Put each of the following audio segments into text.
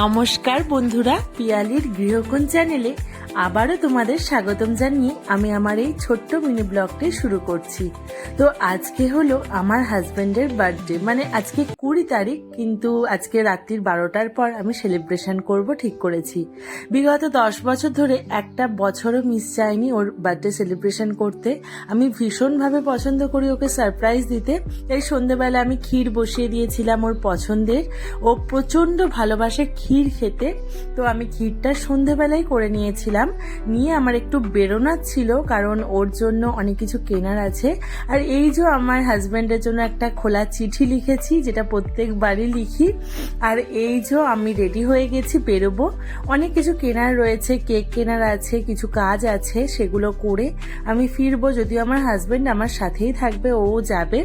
নমস্কার বন্ধুরা, পিয়ালির গৃহকোণ চ্যানেলে আবারও তোমাদের স্বাগতম জানিয়ে আমি আমার এই ছোট্ট মিনি ব্লগটি শুরু করছি। তো আজকে হলো আমার হাজবেন্ডের বার্থডে। মানে আজকে কুড়ি তারিখ, কিন্তু আজকে রাত্রির বারোটার পর আমি সেলিব্রেশন করব, ঠিক করেছি। বিগত দশ বছর ধরে একটা বছরও মিস যায়নি ওর বার্থডে সেলিব্রেশন করতে। আমি ভীষণভাবে পছন্দ করি ওকে সারপ্রাইজ দিতে। তাই সন্ধেবেলা আমি ক্ষীর বসিয়ে দিয়েছিলাম ওর পছন্দের। ও প্রচণ্ড ভালোবাসে ক্ষীর খেতে। তো আমি ক্ষীরটা সন্ধেবেলায় করে নিয়েছিলাম। নিয়ে আমার একটু বেরোনার ছিল, কারণ ওর জন্য অনেক কিছু কেনার আছে। আর এই যে আমার হাজব্যান্ডের জন্য একটা খোলা চিঠি লিখেছি, যেটা প্রত্যেকবারই লিখি। আর এই যে আমি রেডি হয়ে গেছি, বেরোবো। অনেক কিছু কেনার রয়েছে, কেক কেনার আছে, কিছু কাজ আছে, সেগুলো করে আমি ফিরবো। যদিও আমার হাজব্যান্ড আমার সাথেই থাকবে, ও যাবে।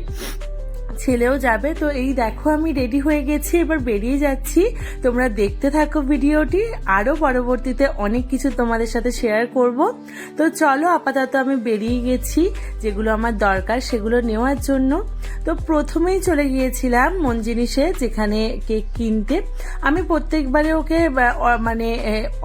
ছেলেও যাবে। তো এই দেখো আমি রেডি হয়ে গেছি, এবার বেরিয়ে যাচ্ছি। তোমরা দেখতে থাকো ভিডিওটি। আরও পরবর্তীতে অনেক কিছু তোমাদের সাথে শেয়ার করব। তো চলো আপাতত আমি বেরিয়ে গেছি, যেগুলো আমার দরকার সেগুলো নেওয়ার জন্য। তো প্রথমেই চলে গিয়েছিলাম মন জিনিসে যেখানে কেক কিনতে। আমি প্রত্যেকবারে ওকে মানে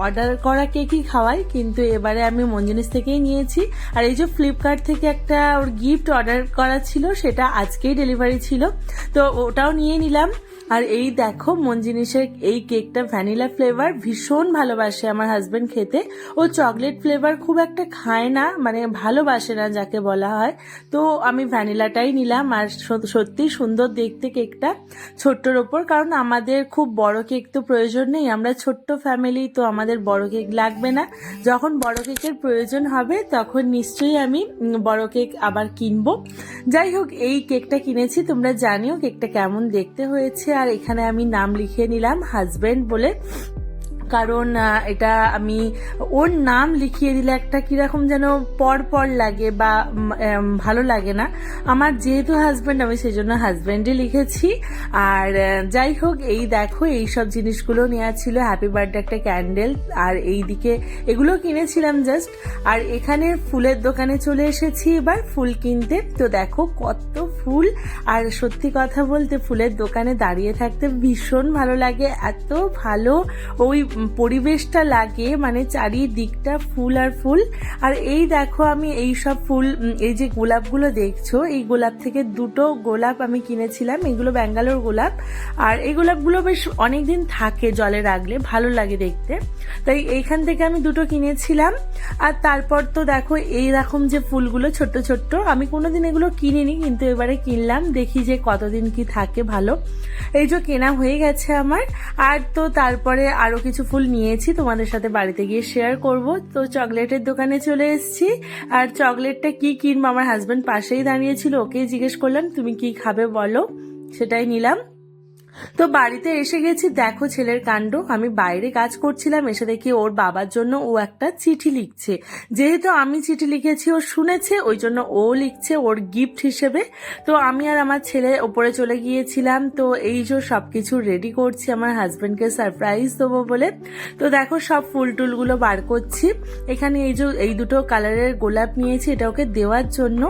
অর্ডার করা কেকই খাওয়াই, কিন্তু এবারে আমি মন জিনিস থেকেই নিয়েছি। আর এই যে ফ্লিপকার্ট থেকে একটা ওর গিফট অর্ডার করা ছিল, সেটা আজকেই ডেলিভারি ছিল। তো ওটাও নিয়ে নিলাম। আর এই দেখো মন জিনিসের এই কেকটা ভ্যানিলা ফ্লেভার, ভীষণ ভালোবাসে আমার হাজবেন্ড খেতে। ও চকলেট ফ্লেভার খুব একটা খায় না মানে ভালোবাসে না যাকে বলা হয়। তো আমি ভ্যানিলাটাই নিলাম। আর সত- সত্যি সুন্দর দেখতে কেকটা ছোট্টর ওপর, কারণ আমাদের খুব বড় কেক তো প্রয়োজন নেই। আমরা ছোট্ট ফ্যামিলি তো আমাদের বড় কেক লাগবে না। যখন বড় কেকের প্রয়োজন হবে, তখন নিশ্চয়ই আমি বড় কেক আবার কিনবো। যাই হোক, এই কেকটা কিনেছি তোমরা জানিও কেকটা কেমন দেখতে হয়েছে। আর এখানে আমি নাম লিখে নিলাম হাজবেন্ড বলে। কারণ এটা আমি, ওর নাম লিখিয়ে দিলে একটা কীরকম যেন পর পর লাগে বা ভালো লাগে না। আমার যেহেতু হাজব্যান্ড আমি সেই জন্য হাজব্যান্ডে লিখেছি। আর যাই হোক, এই দেখো, এই সব জিনিসগুলো নেওয়া ছিল। হ্যাপি বার্থডে একটা ক্যান্ডেল আর এই দিকে এগুলো কিনেছিলাম জাস্ট আর এখানে ফুলের দোকানে চলে এসেছি এবার ফুল কিনতে। তো দেখো কত ফুল। আর সত্যি কথা বলতে ফুলের দোকানে দাঁড়িয়ে থাকতে ভীষণ ভালো লাগে। এত ভালো। ওই পরিবেশটা লাগে মানে চারিদিকটা ফুল আর ফুল। আর এই দেখো আমি এই সব ফুল এই যে গোলাপগুলো দেখছ, এই গোলাপ থেকে দুটো গোলাপ আমি কিনেছিলাম, এগুলো ব্যাঙ্গালোর গোলাপ। আর এই গোলাপগুলো বেশ অনেকদিন থাকে জলে রাখলে, ভালো লাগে দেখতে। তাই এইখান থেকে আমি দুটো কিনেছিলাম। আর তারপর তো দেখো এই রকম যে ফুলগুলো ছোট্ট ছোট্ট, আমি কোনোদিন এগুলো কিনিনি, কিন্তু এবারে কিনলাম, দেখি যে কতদিন কি থাকে ভালো। এই যে কেনা হয়ে গেছে আমার। আর তো তারপরে আরও কিছু ফুল নিয়েছি, তোমাদের সাথে বাড়িতে গিয়ে শেয়ার করব। তো চকলেটের দোকানে চলে এসেছি। আর চকলেটটা কি কিনবো? আমার হাজব্যান্ড পাশেই দাঁড়িয়েছিল ওকেই জিজ্ঞেস করলাম, তুমি কি খাবে বলো? সেটাই নিলাম। তো বাড়িতে এসে গেছি, দেখো ছেলের কাণ্ড। আমি বাইরে কাজ করছিলাম, এসে দেখি ওর বাবার জন্য ও একটা চিঠি লিখছে। যেহেতু আমি চিঠি লিখেছি, ও শুনেছে, ওই জন্য ও লিখছে ওর গিফট হিসেবে। তো আমি আর আমার ছেলে ওপরে চলে গিয়েছিলাম, তো এই যে সব কিছু রেডি করছি, আমার হাজবেন্ডকে সারপ্রাইজ দেবো বলে। তো দেখো সব ফুল টুলগুলো বার করছি। এখানে এই যে, এই দুটো কালারের গোলাপ নিয়েছি, এটা ওকে দেওয়ার জন্য।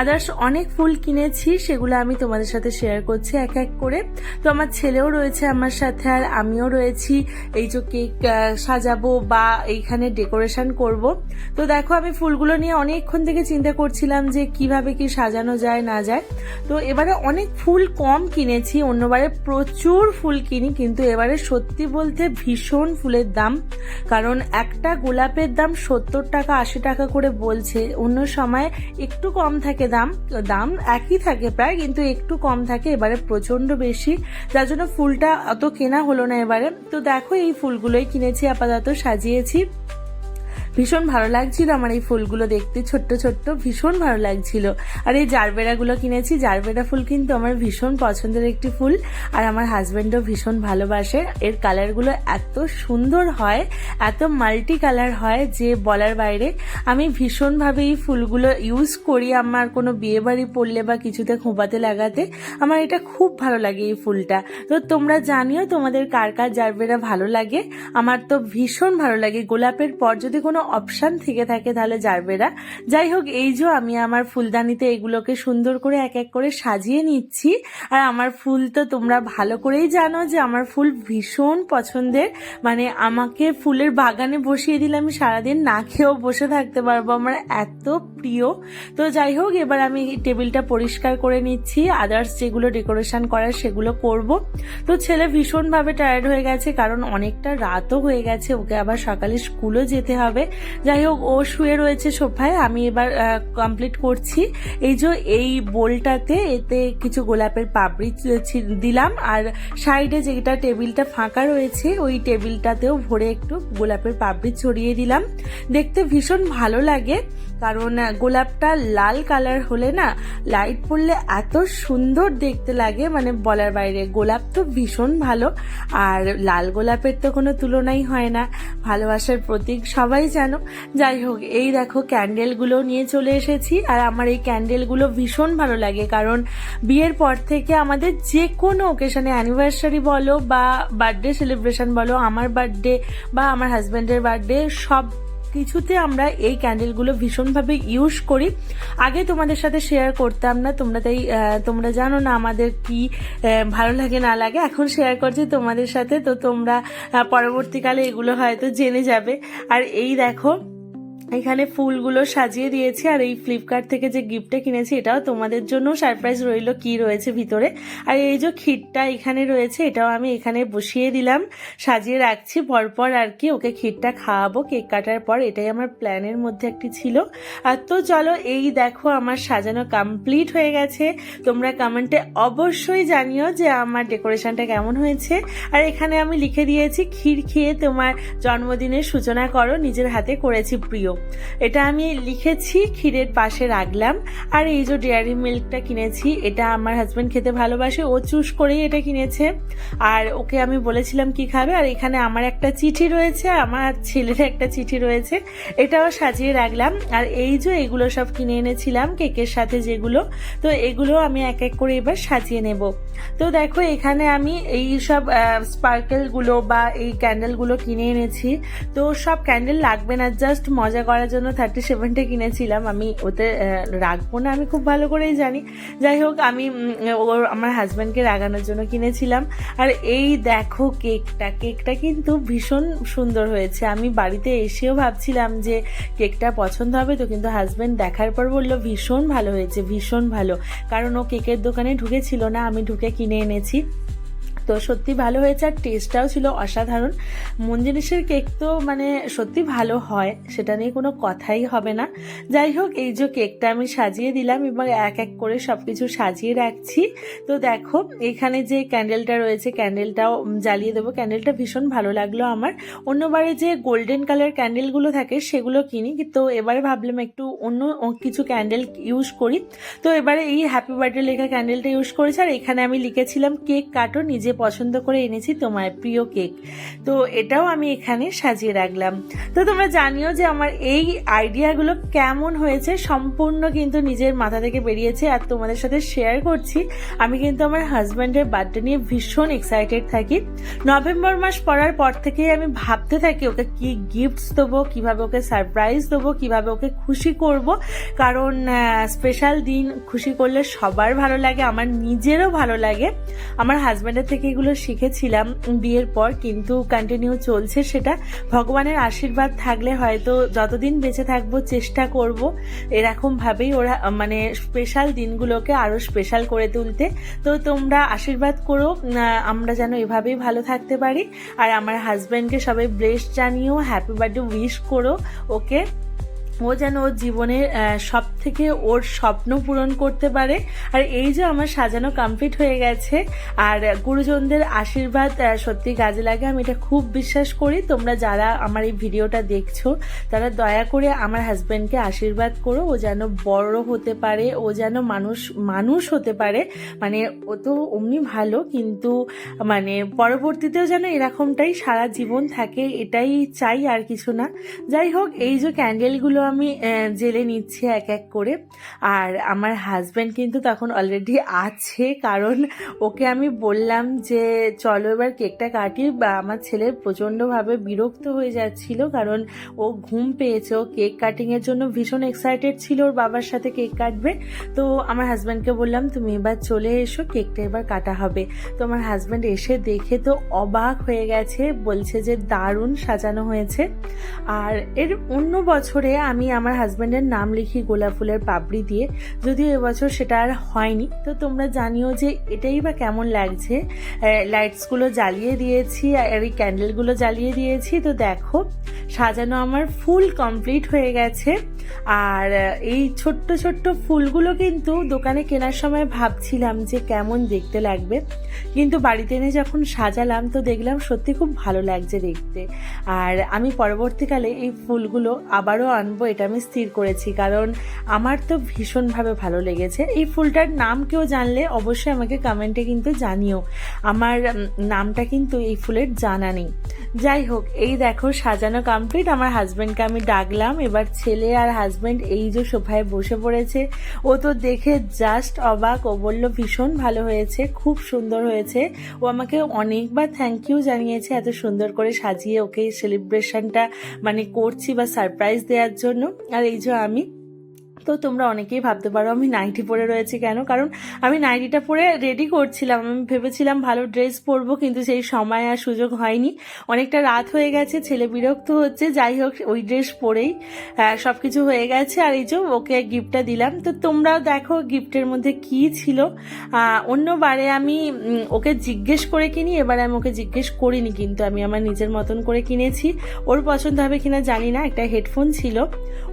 আদার্স অনেক ফুল কিনেছি, সেগুলো আমি তোমাদের সাথে শেয়ার করছি এক এক করে। তো আমার ছেলেও রয়েছে আমার সাথে আর আমিও রয়েছি। এই যে কেক সাজাবো বা এইখানে ডেকোরেশন করব। তো দেখো, আমি ফুলগুলো নিয়ে অনেকক্ষণ থেকে চিন্তা করছিলাম যে কীভাবে কি সাজানো যায়, না যায়। তো এবারে অনেক ফুল কম কিনেছি, অন্যবারে প্রচুর ফুল কিনি, কিন্তু এবারে সত্যি বলতে ভীষণ ফুলের দাম। কারণ একটা গোলাপের দাম সত্তর টাকা, আশি টাকা করে বলছে। অন্য সময় একটু কম থাকে দাম দাম একই থাকে প্রায়, কিন্তু একটু কম থাকে, এবারে প্রচণ্ড বেশি। জন্য ফুলটা অত কেনা হলো না এবারে। তো দেখো এই ফুলগুলোই কিনেছি আপাতত সাজিয়েছি। ভীষণ ভালো লাগছিল আমার এই ফুলগুলো দেখতে, ছোট্ট ছোট্ট, ভীষণ ভালো লাগছিল। আর এই জারবেরাগুলো কিনেছি, জারবেরা ফুল কিন্তু আমার ভীষণ পছন্দের একটি ফুল আর আমার হাজবেন্ডও ভীষণ ভালোবাসে। এর কালারগুলো এত সুন্দর হয়, এত মাল্টি কালার হয় যে বলার বাইরে। আমি ভীষণভাবে এই ফুলগুলো ইউজ করি আমার কোনো বিয়ে বাড়ি পড়লে বা কিছুতে খোঁপাতে লাগাতে। আমার এটা খুব ভালো লাগে এই ফুলটা। তো তোমরা জানিও তোমাদের কার কার জারবেরা ভালো লাগে। আমার তো ভীষণ ভালো লাগে। গোলাপের পর যদি কোনো অপশান থেকে থাকে তাহলে জারবেরা যাই হোক, এই যে আমি আমার ফুলদানিতে এগুলোকে সুন্দর করে এক এক করে সাজিয়ে নিচ্ছি। আর আমার ফুল তো তোমরা ভালো করেই জানো যে আমার ফুল ভীষণ পছন্দের। মানে আমাকে ফুলের বাগানে বসিয়ে দিলে আমি সারাদিন না খেয়েও বসে থাকতে পারব আমার এত প্রিয়। তো যাই হোক, এবার আমি টেবিলটা পরিষ্কার করে নিচ্ছি। আদার্স যেগুলো ডেকোরেশন করার সেগুলো করব। তো ছেলে ভীষণভাবে টায়ার্ড হয়ে গেছে, কারণ অনেকটা রাতও হয়ে গেছে, ওকে আবার সকালে স্কুলও যেতে হবে। যাই হোক, ও শুয়ে রয়েছে সোফায় আমি এবার কমপ্লিট করছি। এই যে এই বোলটাতে এতে কিছু গোলাপের পাপড়ি দিলাম, আর সাইডে যেটা টেবিলটা ফাঁকা রয়েছে, ওই টেবিলটাতেও ভরে একটু গোলাপের পাপড়ি ছড়িয়ে দিলাম। দেখতে ভীষণ ভালো লাগে, কারণ গোলাপটা লাল কালার হলে না, লাইট পড়লে এত সুন্দর দেখতে লাগে মানে বলার বাইরে। গোলাপ তো ভীষণ ভালো, আর লাল গোলাপের তো কোনো তুলনাই হয় না। ভালোবাসার প্রতীক সবাই জানো। যাই হোক, এই দেখো ক্যান্ডেলগুলো নিয়ে চলে এসেছি আর আমার এই ক্যান্ডেলগুলো ভীষণ ভালো লাগে কারণ বিয়ের পর থেকে আমাদের যে কোনো ওকেশনে অ্যানিভার্সারি বলো বা বার্থডে সেলিব্রেশন বলো, আমার বার্থডে বা আমার হাজব্যান্ডের বার্থডে সব কিছুতে আমরা এই ক্যান্ডেলগুলো ভীষণভাবে ইউজ করি। আগে তোমাদের সাথে শেয়ার করতাম না, তোমরা তাই তোমরা জানো না আমাদের কি ভালো লাগে না লাগে। এখন শেয়ার করছি তোমাদের সাথে, তো তোমরা পরবর্তীকালে এগুলো হয়তো জেনে যাবে। আর এই দেখো এখানে ফুলগুলো সাজিয়ে দিয়েছি, আর এই ফ্লিপকার্ট থেকে যে গিফটটা কিনেছি, এটাও তোমাদের জন্য সারপ্রাইজ রইল কি রয়েছে ভিতরে। আর এই যে ক্ষীরটা এখানে রয়েছে, এটাও আমি এখানে বসিয়ে দিলাম, সাজিয়ে রাখছি, পরপর আর কি ওকে ক্ষীরটা খাওয়াবো, কেক কাটার পর, এটাই আমার প্ল্যানের মধ্যে একটি ছিল। আর তো চলো, এই দেখো আমার সাজানো কমপ্লিট হয়ে গেছে। তোমরা কমেন্টে অবশ্যই জানিও যে আমার ডেকোরেশনটা কেমন হয়েছে। আর এখানে আমি লিখে দিয়েছি, ক্ষীর খেয়ে তোমার জন্মদিনের সূচনা করো, নিজের হাতে করেছি প্রিয়। এটা আমি লিখেছি ক্ষীরের পাশে রাখলাম। আর এই যে ডেয়ারি মিল্কটা কিনেছি, এটা আমার হাজব্যান্ড খেতে ভালোবাসে, ও চুজ করেই এটা কিনেছে। আর ওকে আমি বলেছিলাম কি খাবে, আর এখানে আমার একটা চিঠি রয়েছে আমার ছেলের একটা চিঠি রয়েছে, এটাও সাজিয়ে রাখলাম। আর এই যে এগুলো সব কিনে এনেছিলাম, কেকের সাথে যেগুলো, তো এগুলো আমি এক এক করে এবার সাজিয়ে নেব। তো দেখো, এখানে আমি এই সব স্পার্কেলগুলো বা এই ক্যান্ডেলগুলো কিনে এনেছি। তো সব ক্যান্ডেল লাগবে না জাস্ট মজা করার জন্য থার্টি সেভেনটা কিনেছিলাম। আমি ওতে রাখব না, আমি খুব ভালো করেই জানি। যাই হোক, আমি ওর, আমার হাজব্যান্ডকে রাগানোর জন্য কিনেছিলাম। আর এই দেখো কেকটা কেকটা কিন্তু ভীষণ সুন্দর হয়েছে। আমি বাড়িতে এসেও ভাবছিলাম যে কেকটা পছন্দ হবে, তো কিন্তু হাজব্যান্ড দেখার পর বলল, ভীষণ ভালো হয়েছে, ভীষণ ভালো। কারণ ও কেকের দোকানে ঢুকেছিল না, আমি ঢুকে কিনে এনেছি। তো সত্যি ভালো হয়েছে আর টেস্টটাও ছিল অসাধারণ। মন জিনিসের কেক তো মানে সত্যি ভালো হয়, সেটা নিয়ে কোনো কথাই হবে না। যাই হোক, এই যে কেকটা আমি সাজিয়ে দিলাম এবং এক এক করে সব কিছু সাজিয়ে রাখছি। তো দেখো, এখানে যে ক্যান্ডেলটা রয়েছে ক্যান্ডেলটাও জ্বালিয়ে দেবো। ক্যান্ডেলটা ভীষণ ভালো লাগল আমার। অন্যবারে যে গোল্ডেন কালার ক্যান্ডেলগুলো থাকে, সেগুলো কিনি। তো এবারে ভাবলাম একটু অন্য কিছু ক্যান্ডেল ইউজ করি। তো এবারে এই হ্যাপি বার্থডে লেখা ক্যান্ডেলটা ইউজ করেছি, আর এখানে আমি লিখেছিলাম কেক কাটো, নিজে পছন্দ করে এনেছি তোমার প্রিয় কেক। তো এটাও আমি এখানে সাজিয়ে রাখলাম। তো তোমরা জানিও যে আমার এই আইডিয়াগুলো কেমন হয়েছে, সম্পূর্ণ কিন্তু নিজের মাথা থেকে বেরিয়েছে আর তোমাদের সাথে শেয়ার করছি। আমি কিন্তু আমার হাজব্যান্ডের বার্থডে নিয়ে ভীষণ এক্সাইটেড থাকি। নভেম্বর মাস পড়ার পর থেকেই আমি ভাবতে থাকি ওকে কি গিফটস দেবো, কীভাবে ওকে সারপ্রাইজ দেবো, কীভাবে ওকে খুশি করব। কারণ স্পেশাল দিন খুশি করলে সবার ভালো লাগে, আমার নিজেরও ভালো লাগে। আমার হাজব্যান্ডের থেকে এগুলো শিখেছিলাম বিয়ের পর, কিন্তু কন্টিনিউ চলছে সেটা। ভগবানের আশীর্বাদ থাকলে হয়তো যতদিন বেঁচে থাকব চেষ্টা করব এরকম ভাবেই ওরা মানে স্পেশাল দিনগুলোকে আরও স্পেশাল করে তুলতে। তো তোমরা আশীর্বাদ করো আমরা যেন এভাবেই ভালো থাকতে পারি। আর আমার হাজব্যান্ডকে সবাই ব্লেস জানিও হ্যাপি বার্থডে উইশ করো ওকে ও যেন ওর জীবনের সব থেকে ওর স্বপ্ন পূরণ করতে পারে। আর এই যে আমার সাজানো কমপ্লিট হয়ে গেছে, আর গুরুজনদের আশীর্বাদ সত্যি কাজে লাগে। আমি এটা খুব বিশ্বাস করি। তোমরা যারা আমার এই ভিডিওটা দেখছ, তারা দয়া করে আমার হাজব্যান্ডকে আশীর্বাদ করো। ও যেন বড় হতে পারে, ও যেন মানুষ মানুষ হতে পারে। মানে ও তো অমনি ভালো, কিন্তু মানে পরবর্তীতেও যেন এরকমটাই সারা জীবন থাকে, এটাই চাই আর কিছু না। যাই হোক, এই যে ক্যান্ডেলগুলো আমি জেলে নিচ্ছি এক এক করে। আর আমার হাজব্যান্ড কিন্তু তখন অলরেডি আছে, কারণ ওকে আমি বললাম যে, চলো এবার কেকটা কাটি। বা আমার ছেলে প্রচণ্ডভাবে বিরক্ত হয়ে যাচ্ছিল, কারণ ও ঘুম পেয়েছে। ও কেক কাটিংয়ের জন্য ভীষণ এক্সাইটেড ছিল ওর বাবার সাথে কেক কাটবে। তো আমার হাজব্যান্ডকে বললাম, তুমি এবার চলে এসো, কেকটা এবার কাটা হবে। তো আমার হাজব্যান্ড এসে দেখে তো অবাক হয়ে গেছে, বলছে যে, দারুণ সাজানো হয়েছে। আর এর অন্য বছরে আমি আমার হাজব্যান্ডের নাম লিখি গোলাপ ফুলের পাপড়ি দিয়ে। যদিও এবছর সেটা আর হয়নি। তো তোমরা জানিও যে এটাই বা কেমন লাগছে। লাইটসগুলো জ্বালিয়ে দিয়েছি, আর এই ক্যান্ডেলগুলো জ্বালিয়ে দিয়েছি। তো দেখো, সাজানো আমার ফুল কমপ্লিট হয়ে গেছে। আর এই ছোট্ট ছোট্ট ফুলগুলো কিন্তু দোকানে কেনার সময় ভাবছিলাম যে কেমন দেখতে লাগবে। কিন্তু বাড়িতে এনে যখন সাজালাম তো দেখলাম সত্যি খুব ভালো লাগছে দেখতে। আর আমি পরবর্তীকালে এই ফুলগুলো আবারও আনব এটা আমি স্থির করেছি। কারণ আমার তো ভীষণভাবে ভালো লেগেছে। এই ফুলটার নাম কেউ জানলে অবশ্যই আমাকে কমেন্টে কিন্তু জানিও। আমার নামটা কিন্তু এই ফুলের জানা নেই। যাই হোক, এই দেখো সাজানো কমপ্লিট আমার হাজব্যান্ডকে আমি ডাকলাম। এবার ছেলে আর হাজব্যান্ড এই যে সোফায় বসে পড়েছে, ও তো দেখে জাস্ট অবাক। ও বলল, ভীষণ ভালো হয়েছে, খুব সুন্দর হয়েছে। ও আমাকে অনেকবার থ্যাংক ইউ জানিয়েছে, এত সুন্দর করে সাজিয়ে ওকে সেলিব্রেশনটা মানে করছি বা সারপ্রাইজ দেওয়ার জন্য। আর এই যে আমি তো তোমরা অনেকেই ভাবতে পারো আমি নাইটি পরে রয়েছি কেন? কারণ আমি নাইটিটা পরে রেডি করছিলাম। আমি ভেবেছিলাম ভালো ড্রেস পরবো, কিন্তু সেই সময় আর সুযোগ হয়নি। অনেকটা রাত হয়ে গেছে, ছেলে বিরক্ত হচ্ছে। যাই হোক, ওই ড্রেস পরেই সব কিছু হয়ে গেছে। আর এই যে ওকে গিফটটা দিলাম। তো তোমরাও দেখো গিফটের মধ্যে কি ছিল। অন্যবারে আমি ওকে জিজ্ঞেস করে কিনি। এবারে আমি ওকে জিজ্ঞেস করিনি, কিন্তু আমি আমার নিজের মতন করে কিনেছি। ওর পছন্দ হবে কিনা জানি না। একটা হেডফোন ছিল।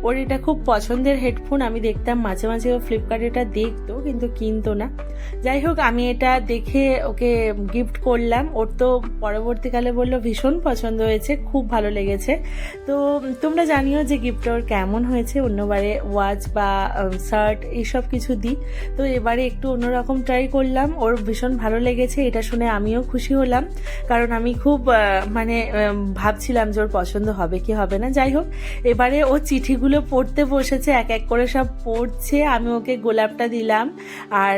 ওর এটা খুব পছন্দের হেডফোন আমি দেখতাম মাঝে মাঝে ও ফ্লিপকার্টে এটা দেখতো, কিন্তু কিনতো না। যাই হোক, আমি এটা দেখে ওকে গিফট করলাম। ওর তো পরবর্তীকালে বলল, ভীষণ পছন্দ হয়েছে, খুব ভালো লেগেছে। তো তোমরা জানিও যে গিফট ওর কেমন হয়েছে, অন্যবারে ওয়াচ বা শার্ট এইসব কিছু দিই। তো এবারে একটু অন্যরকম ট্রাই করলাম। ওর ভীষণ ভালো লেগেছে, এটা শুনে আমিও খুশি হলাম। কারণ আমি খুব মানে ভাবছিলাম যে ওর পছন্দ হবে কি হবে না। যাই হোক, এবারে ও চিঠিগুলো পড়তে বসেছে, এক এক করে সব পড়ছে, আমি ওকে গোলাপটা দিলাম আর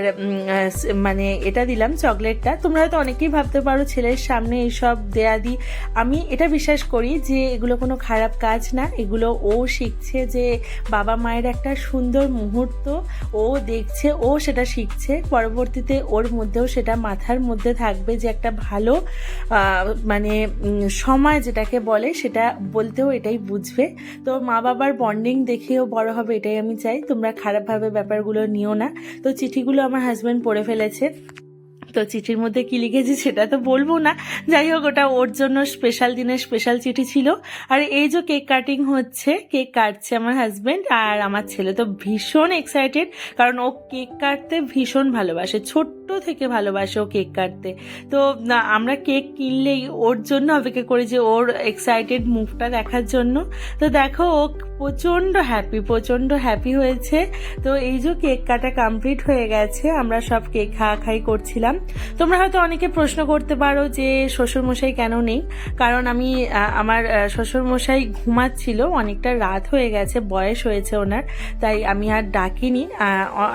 মানে এটা দিলাম চকলেটটা। তোমরা হয়তো অনেকেই ভাবতে পারো ছেলের সামনে এইসব দেয়া দিই আমি এটা বিশ্বাস করি যে এগুলো কোনো খারাপ কাজ না। এগুলো ও শিখছে যে বাবা মায়ের একটা সুন্দর মুহূর্ত। ও দেখছে, ও সেটা শিখছে। পরবর্তীতে ওর মধ্যেও সেটা মাথার মধ্যে থাকবে যে একটা ভালো মানে সময় যেটাকে বলে সেটা বলতেও এটাই বুঝবে। তো মা বাবার বন্ডিং দেখেও বড় হবে, এটাই আমি চাই তোমরা খারাপভাবে ব্যাপারগুলো নিও না। তো চিঠিগুলো আমার হাজব্যান্ড পড়ে ফেলেছে। তো চিঠির মধ্যে কি লিখেছি সেটা তো বলব না। যাই হোক, ওটা ওর জন্য স্পেশাল দিনের স্পেশাল চিঠি ছিল। আর এই যে কেক কাটিং হচ্ছে কেক কাটছে আমার হাজবেন্ড আর আমার ছেলে তো ভীষণ এক্সাইটেড কারণ ও কেক কাটতে ভীষণ ভালোবাসে। ছোট্ট থেকে ভালোবাসে ও কেক কাটতে। তো আমরা কেক কিনলেই ওর জন্য অপেক্ষা করি যে ওর এক্সাইটেড মুখটা দেখার জন্য। তো দেখো, ও প্রচণ্ড হ্যাপি প্রচণ্ড হ্যাপি হয়েছে। তো এই যে কেক কাটা কমপ্লিট হয়ে গেছে, আমরা সব কেক খাওয়া খাই করছিলাম। তোমরা হয়তো অনেকে প্রশ্ন করতে পারো যে শ্বশুরমশাই কেন নেই? কারণ আমি আমার শ্বশুরমশাই ঘুমাচ্ছিল, অনেকটা রাত হয়ে গেছে, বয়স হয়েছে ওনার, তাই আমি আর ডাকিনি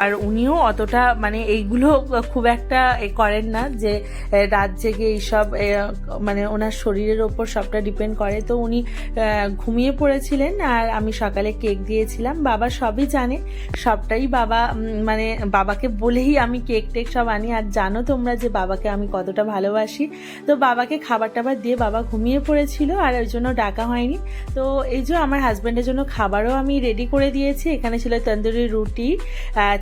আর উনিও অতটা মানে এইগুলো খুব একটা করেন না যে রাত জেগে এইসব মানে ওনার শরীরের ওপর সবটা ডিপেন্ড করে। তো উনি ঘুমিয়ে পড়েছিলেন, আর আমি সকালে কেক দিয়েছিলাম। বাবা সবই জানে, সবটাই বাবা মানে বাবাকে বলেই আমি কেক টেক সব আনি। আর জানো তোমরা যে বাবাকে আমি কতটা ভালোবাসি। তো বাবাকে খাবার টাবার দিয়ে বাবা ঘুমিয়ে পড়েছিল আর ওই জন্য ডাকা হয়নি। তো এই যে আমার হাজব্যান্ডের জন্য খাবারও আমি রেডি করে দিয়েছি। এখানে ছিল তন্দুরি রুটি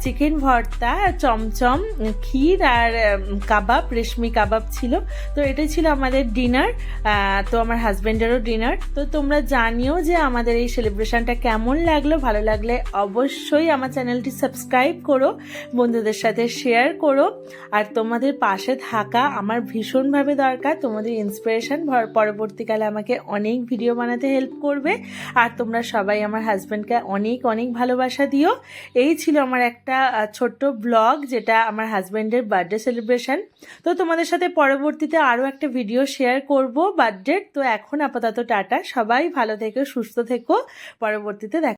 চিকেন ভর্তা, চমচম, ক্ষীর আর কাবাব, রেশমি কাবাব ছিল। তো এটাই ছিল আমাদের ডিনার তো আমার হাজব্যান্ডেরও ডিনার তো তোমরা জানিও যে আমাদের এই সেলিব্রেশনটা কেমন লাগল। ভালো লাগলে অবশ্যই আমার চ্যানেলটি সাবস্ক্রাইব করো, বন্ধুদের সাথে শেয়ার করো। আর তোমাদের পাশে থাকা আমার ভীষণভাবে দরকার। তোমাদের ইন্সপিরেশন পরবর্তীকালে আমাকে অনেক ভিডিও বানাতে হেল্প করবে। আর তোমরা সবাই আমার হাজব্যান্ডকে অনেক অনেক ভালোবাসা দিও। এই ছিল আমার একটা ছোট্ট ব্লগ যেটা আমার হাজব্যান্ডের বার্থডে সেলিব্রেশন তো তোমাদের সাথে পরবর্তীতে আরও একটা ভিডিও শেয়ার করব বার্থডে তো এখন আপাতত টাটা। সবাই ভালো থেকো, সুস্থ থেকো। পরবর্তীতে দেখা